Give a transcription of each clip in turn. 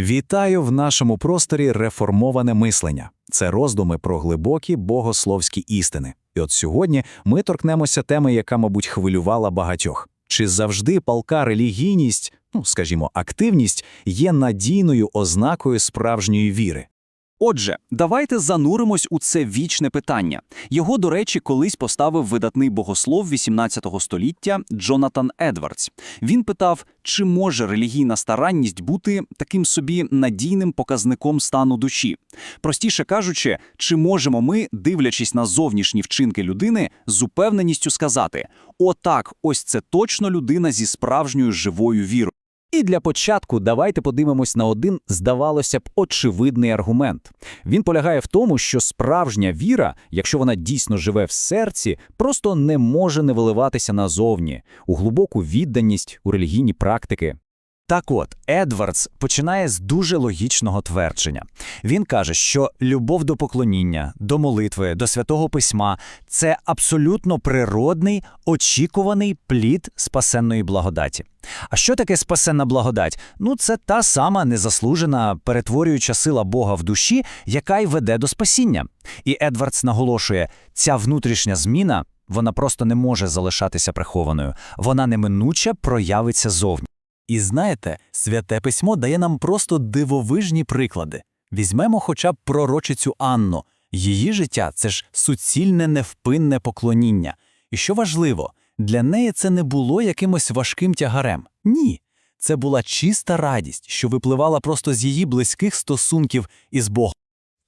Вітаю в нашому просторі реформоване мислення. Це роздуми про глибокі богословські істини. І от сьогодні ми торкнемося теми, яка, мабуть, хвилювала багатьох. Чи завжди палка релігійність, ну скажімо, активність, є надійною ознакою справжньої віри? Отже, давайте зануримось у це вічне питання. Його, до речі, колись поставив видатний богослов 18 століття Джонатан Едвардс. Він питав, чи може релігійна старанність бути таким собі надійним показником стану душі. Простіше кажучи, чи можемо ми, дивлячись на зовнішні вчинки людини, з упевненістю сказати: отак, ось це точно людина зі справжньою живою вірою. І для початку давайте подивимось на один, здавалося б, очевидний аргумент. Він полягає в тому, що справжня віра, якщо вона дійсно живе в серці, просто не може не виливатися назовні, у глибоку відданість, у релігійні практики. Так от, Едвардс починає з дуже логічного твердження. Він каже, що любов до поклоніння, до молитви, до святого письма це абсолютно природний, очікуваний плід спасенної благодаті. А що таке спасенна благодать? Ну, це та сама незаслужена, перетворююча сила Бога в душі, яка й веде до спасіння. І Едвардс наголошує, ця внутрішня зміна, вона просто не може залишатися прихованою, вона неминуче проявиться зовні. І знаєте, святе письмо дає нам просто дивовижні приклади. Візьмемо хоча б пророчицю Анну. Її життя це ж суцільне невпинне поклоніння. І що важливо, для неї це не було якимось важким тягарем. Ні. Це була чиста радість, що випливала просто з її близьких стосунків із Богом.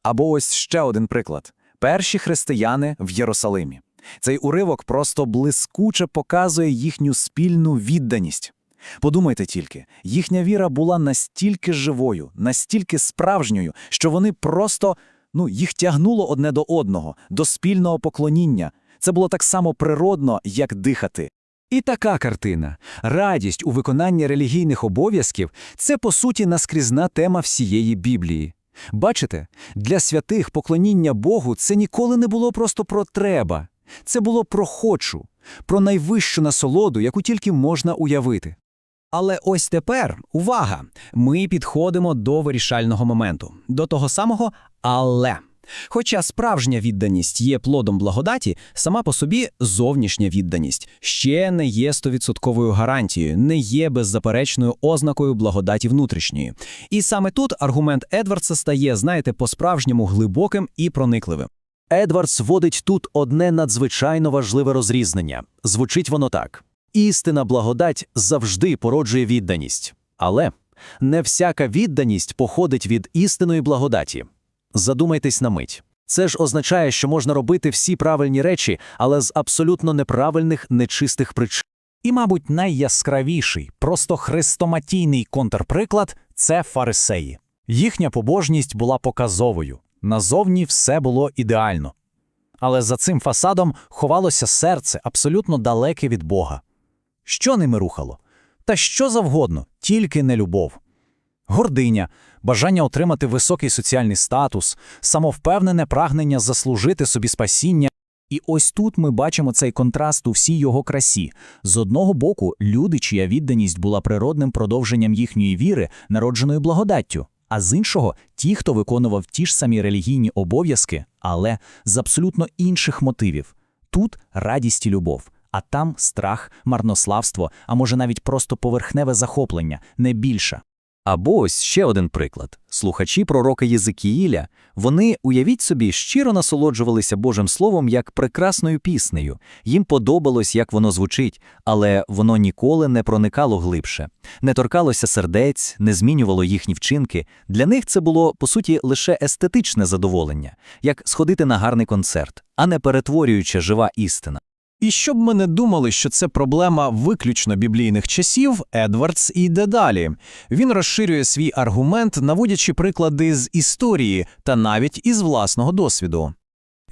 Або ось ще один приклад: перші християни в Єрусалимі. Цей уривок просто блискуче показує їхню спільну відданість. Подумайте тільки, їхня віра була настільки живою, настільки справжньою, що вони просто ну, їх тягнуло одне до одного, до спільного поклоніння. Це було так само природно, як дихати. І така картина радість у виконанні релігійних обов'язків це, по суті, наскрізна тема всієї Біблії. Бачите, для святих поклоніння Богу це ніколи не було просто про треба, це було про хочу, про найвищу насолоду, яку тільки можна уявити. Але ось тепер, увага, ми підходимо до вирішального моменту, до того самого але. Хоча справжня відданість є плодом благодаті, сама по собі зовнішня відданість ще не є стовідсотковою гарантією, не є беззаперечною ознакою благодаті внутрішньої. І саме тут аргумент Едвардса стає, знаєте, по-справжньому глибоким і проникливим. Едвардс вводить тут одне надзвичайно важливе розрізнення. Звучить воно так. Істина благодать завжди породжує відданість. Але не всяка відданість походить від істинної благодаті. Задумайтесь на мить. Це ж означає, що можна робити всі правильні речі, але з абсолютно неправильних, нечистих причин. І, мабуть, найяскравіший, просто хрестоматійний контрприклад це фарисеї. Їхня побожність була показовою. Назовні все було ідеально. Але за цим фасадом ховалося серце абсолютно далеке від Бога. Що ними рухало? Та що завгодно, тільки не любов. Гординя, бажання отримати високий соціальний статус, самовпевнене прагнення заслужити собі спасіння. І ось тут ми бачимо цей контраст у всій його красі. З одного боку, люди, чия відданість була природним продовженням їхньої віри, народженою благодаттю, а з іншого ті, хто виконував ті ж самі релігійні обов'язки, але з абсолютно інших мотивів. Тут радість і любов, а там страх, марнославство, а може навіть просто поверхневе захоплення, не більше. Або ось ще один приклад. Слухачі пророка Єзикіїля, вони, уявіть собі, щиро насолоджувалися Божим Словом як прекрасною піснею. Їм подобалось, як воно звучить, але воно ніколи не проникало глибше, не торкалося сердець, не змінювало їхні вчинки. Для них це було, по суті, лише естетичне задоволення, як сходити на гарний концерт, а не перетворююча жива істина. І щоб ми не думали, що це проблема виключно біблійних часів, Едвардс іде далі. Він розширює свій аргумент, наводячи приклади з історії та навіть із власного досвіду.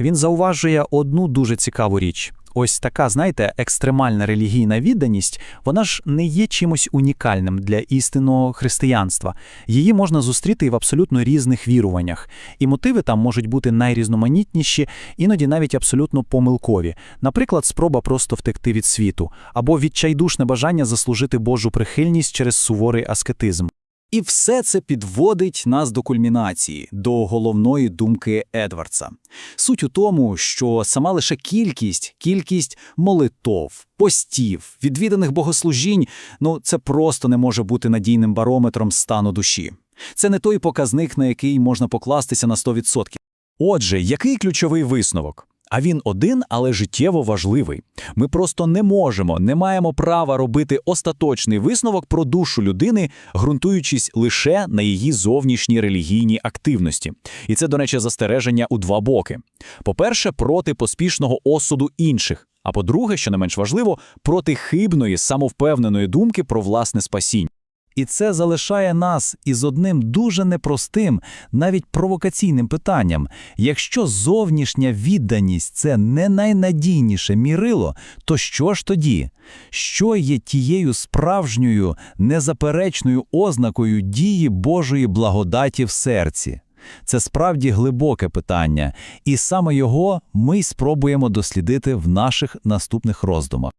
Він зауважує одну дуже цікаву річ. Ось така, знаєте, екстремальна релігійна відданість, вона ж не є чимось унікальним для істинного християнства. Її можна зустріти і в абсолютно різних віруваннях. І мотиви там можуть бути найрізноманітніші, іноді навіть абсолютно помилкові. Наприклад, спроба просто втекти від світу, або відчайдушне бажання заслужити Божу прихильність через суворий аскетизм. І все це підводить нас до кульмінації, до головної думки Едвардса. Суть у тому, що сама лише кількість, кількість молитов, постів, відвіданих богослужінь, ну це просто не може бути надійним барометром стану душі. Це не той показник, на який можна покластися на 100%. Отже, який ключовий висновок? А він один, але життєво важливий. Ми просто не можемо, не маємо права робити остаточний висновок про душу людини, ґрунтуючись лише на її зовнішній релігійній активності. І це, до речі, застереження у два боки. По-перше, проти поспішного осуду інших. А по-друге, що не менш важливо, проти хибної, самовпевненої думки про власне спасіння. І це залишає нас із одним дуже непростим, навіть провокаційним питанням. Якщо зовнішня відданість – це не найнадійніше мірило, то що ж тоді? Що є тією справжньою, незаперечною ознакою дії Божої благодаті в серці? Це справді глибоке питання, і саме його ми й спробуємо дослідити в наших наступних роздумах.